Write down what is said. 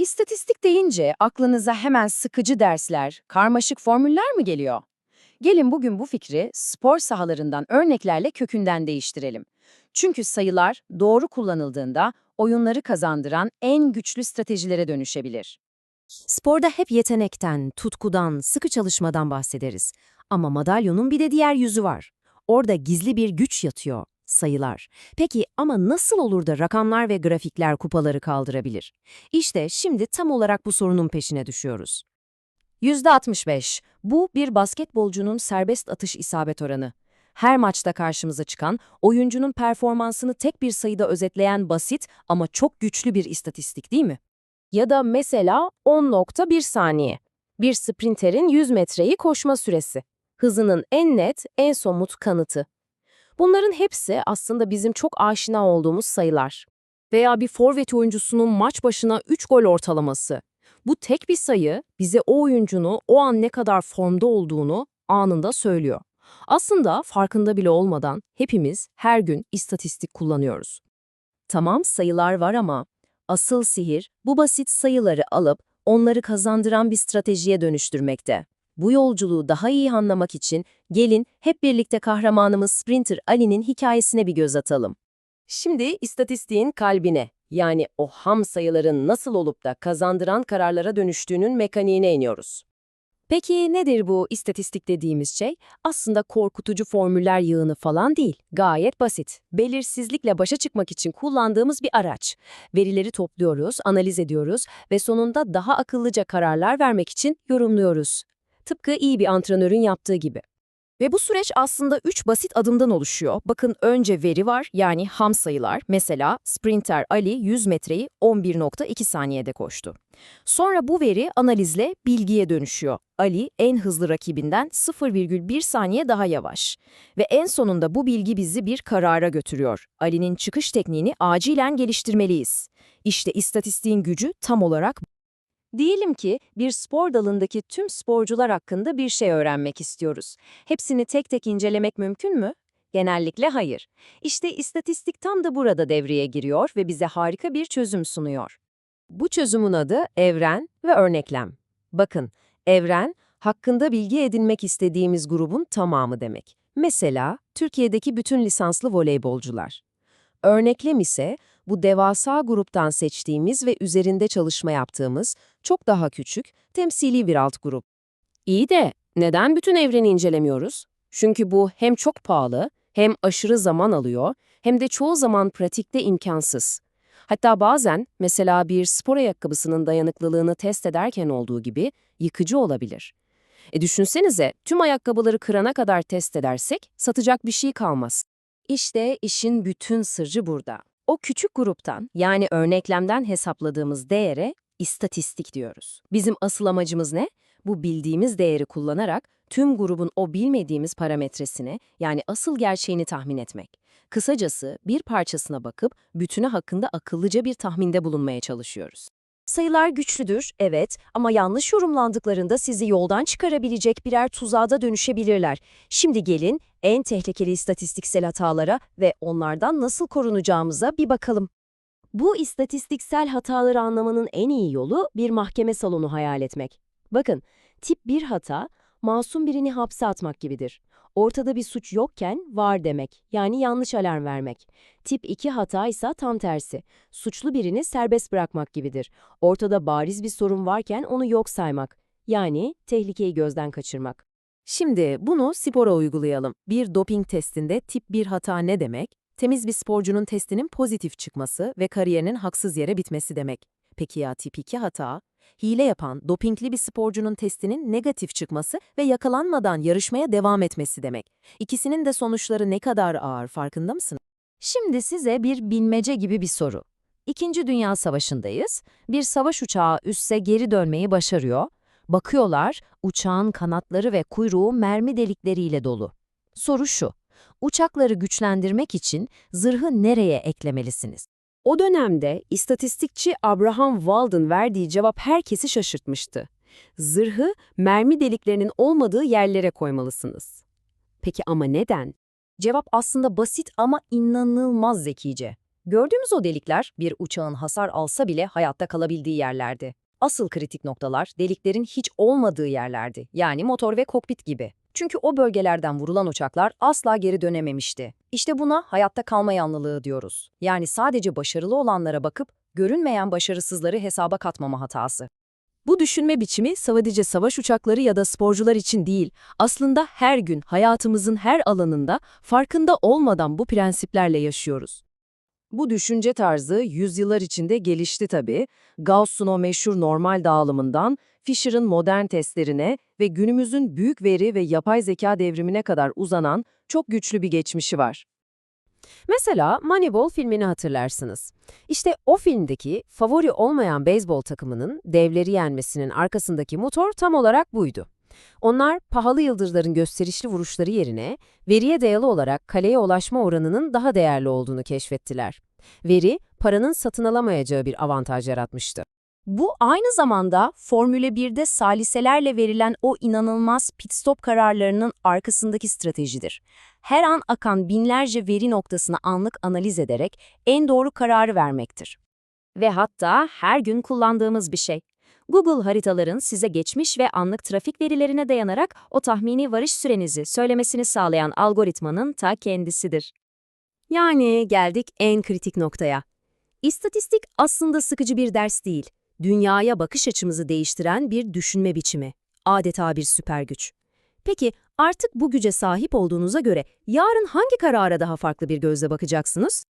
İstatistik deyince aklınıza hemen sıkıcı dersler, karmaşık formüller mi geliyor? Gelin bugün bu fikri spor sahalarından örneklerle kökünden değiştirelim. Çünkü sayılar doğru kullanıldığında oyunları kazandıran en güçlü stratejilere dönüşebilir. Sporda hep yetenekten, tutkudan, sıkı çalışmadan bahsederiz. Ama madalyonun bir de diğer yüzü var. Orada gizli bir güç yatıyor, sayılar. Peki ama nasıl olur da rakamlar ve grafikler kupaları kaldırabilir? İşte şimdi tam olarak bu sorunun peşine düşüyoruz. %65. Bu bir basketbolcunun serbest atış isabet oranı. Her maçta karşımıza çıkan, oyuncunun performansını tek bir sayıda özetleyen basit ama çok güçlü bir istatistik değil mi? Ya da mesela 10.1 saniye. Bir sprinterin 100 metreyi koşma süresi. Hızının en net, en somut kanıtı. Bunların hepsi aslında bizim çok aşina olduğumuz sayılar. Veya bir forvet oyuncusunun maç başına 3 gol ortalaması. Bu tek bir sayı bize o oyuncunun o an ne kadar formda olduğunu anında söylüyor. Aslında farkında bile olmadan hepimiz her gün istatistik kullanıyoruz. Tamam sayılar var ama asıl sihir bu basit sayıları alıp onları kazandıran bir stratejiye dönüştürmekte. Bu yolculuğu daha iyi anlamak için gelin hep birlikte kahramanımız Sprinter Ali'nin hikayesine bir göz atalım. Şimdi istatistiğin kalbine, yani o ham sayıların nasıl olup da kazandıran kararlara dönüştüğünün mekaniğine iniyoruz. Peki nedir bu istatistik dediğimiz şey? Aslında korkutucu formüller yığını falan değil. Gayet basit. Belirsizlikle başa çıkmak için kullandığımız bir araç. Verileri topluyoruz, analiz ediyoruz ve sonunda daha akıllıca kararlar vermek için yorumluyoruz. Tıpkı iyi bir antrenörün yaptığı gibi. Ve bu süreç aslında 3 basit adımdan oluşuyor. Bakın önce veri var yani ham sayılar. Mesela sprinter Ali 100 metreyi 11.2 saniyede koştu. Sonra bu veri analizle bilgiye dönüşüyor. Ali en hızlı rakibinden 0,1 saniye daha yavaş. Ve en sonunda bu bilgi bizi bir karara götürüyor. Ali'nin çıkış tekniğini acilen geliştirmeliyiz. İşte istatistiğin gücü tam olarak Diyelim ki bir spor dalındaki tüm sporcular hakkında bir şey öğrenmek istiyoruz. Hepsini tek tek incelemek mümkün mü? Genellikle hayır. İşte istatistik tam da burada devreye giriyor ve bize harika bir çözüm sunuyor. Bu çözümün adı evren ve örneklem. Bakın, evren, hakkında bilgi edinmek istediğimiz grubun tamamı demek. Mesela, Türkiye'deki bütün lisanslı voleybolcular. Örneklem ise bu devasa gruptan seçtiğimiz ve üzerinde çalışma yaptığımız çok daha küçük, temsili bir alt grup. İyi de neden bütün evreni incelemiyoruz? Çünkü bu hem çok pahalı, hem aşırı zaman alıyor, hem de çoğu zaman pratikte imkansız. Hatta bazen mesela bir spor ayakkabısının dayanıklılığını test ederken olduğu gibi yıkıcı olabilir. E düşünsenize tüm ayakkabıları kırana kadar test edersek satacak bir şey kalmaz. İşte işin bütün sırrı burada. O küçük gruptan yani örneklemden hesapladığımız değere istatistik diyoruz. Bizim asıl amacımız ne? Bu bildiğimiz değeri kullanarak tüm grubun o bilmediğimiz parametresini yani asıl gerçeğini tahmin etmek. Kısacası bir parçasına bakıp bütünü hakkında akıllıca bir tahminde bulunmaya çalışıyoruz. Sayılar güçlüdür, evet ama yanlış yorumlandıklarında sizi yoldan çıkarabilecek birer tuzağa da dönüşebilirler. Şimdi gelin en tehlikeli istatistiksel hatalara ve onlardan nasıl korunacağımıza bir bakalım. Bu istatistiksel hataları anlamanın en iyi yolu bir mahkeme salonu hayal etmek. Bakın, tip 1 hata, masum birini hapse atmak gibidir. Ortada bir suç yokken var demek, yani yanlış alarm vermek. Tip 2 hata ise tam tersi. Suçlu birini serbest bırakmak gibidir. Ortada bariz bir sorun varken onu yok saymak, yani tehlikeyi gözden kaçırmak. Şimdi bunu spora uygulayalım. Bir doping testinde tip 1 hata ne demek? Temiz bir sporcunun testinin pozitif çıkması ve kariyerinin haksız yere bitmesi demek. Peki ya tip 2 hata? Hile yapan, dopingli bir sporcunun testinin negatif çıkması ve yakalanmadan yarışmaya devam etmesi demek. İkisinin de sonuçları ne kadar ağır farkında mısın? Şimdi size bir bilmece gibi bir soru. İkinci Dünya Savaşı'ndayız. Bir savaş uçağı üsse geri dönmeyi başarıyor. Bakıyorlar, uçağın kanatları ve kuyruğu mermi delikleriyle dolu. Soru şu, uçakları güçlendirmek için zırhı nereye eklemelisiniz? O dönemde istatistikçi Abraham Walden verdiği cevap herkesi şaşırtmıştı. Zırhı mermi deliklerinin olmadığı yerlere koymalısınız. Peki ama neden? Cevap aslında basit ama inanılmaz zekice. Gördüğümüz o delikler bir uçağın hasar alsa bile hayatta kalabildiği yerlerdi. Asıl kritik noktalar deliklerin hiç olmadığı yerlerdi. Yani motor ve kokpit gibi. Çünkü o bölgelerden vurulan uçaklar asla geri dönememişti. İşte buna hayatta kalma yanlılığı diyoruz. Yani sadece başarılı olanlara bakıp görünmeyen başarısızları hesaba katmama hatası. Bu düşünme biçimi sadece savaş uçakları ya da sporcular için değil, aslında her gün hayatımızın her alanında farkında olmadan bu prensiplerle yaşıyoruz. Bu düşünce tarzı yüzyıllar içinde gelişti tabii. Gauss'un o meşhur normal dağılımından, Fisher'ın modern testlerine ve günümüzün büyük veri ve yapay zeka devrimine kadar uzanan çok güçlü bir geçmişi var. Mesela Moneyball filmini hatırlarsınız. İşte o filmdeki favori olmayan beyzbol takımının devleri yenmesinin arkasındaki motor tam olarak buydu. Onlar pahalı yıldızların gösterişli vuruşları yerine veriye dayalı olarak kaleye ulaşma oranının daha değerli olduğunu keşfettiler. Veri, paranın satın alamayacağı bir avantaj yaratmıştı. Bu aynı zamanda Formüle 1'de saliselerle verilen o inanılmaz pit stop kararlarının arkasındaki stratejidir. Her an akan binlerce veri noktasını anlık analiz ederek en doğru kararı vermektir. Ve hatta her gün kullandığımız bir şey. Google haritaların size geçmiş ve anlık trafik verilerine dayanarak o tahmini varış sürenizi söylemesini sağlayan algoritmanın ta kendisidir. Yani geldik en kritik noktaya. İstatistik aslında sıkıcı bir ders değil dünyaya bakış açımızı değiştiren bir düşünme biçimi. Adeta bir süper güç. Peki artık bu güce sahip olduğunuza göre yarın hangi karara daha farklı bir gözle bakacaksınız?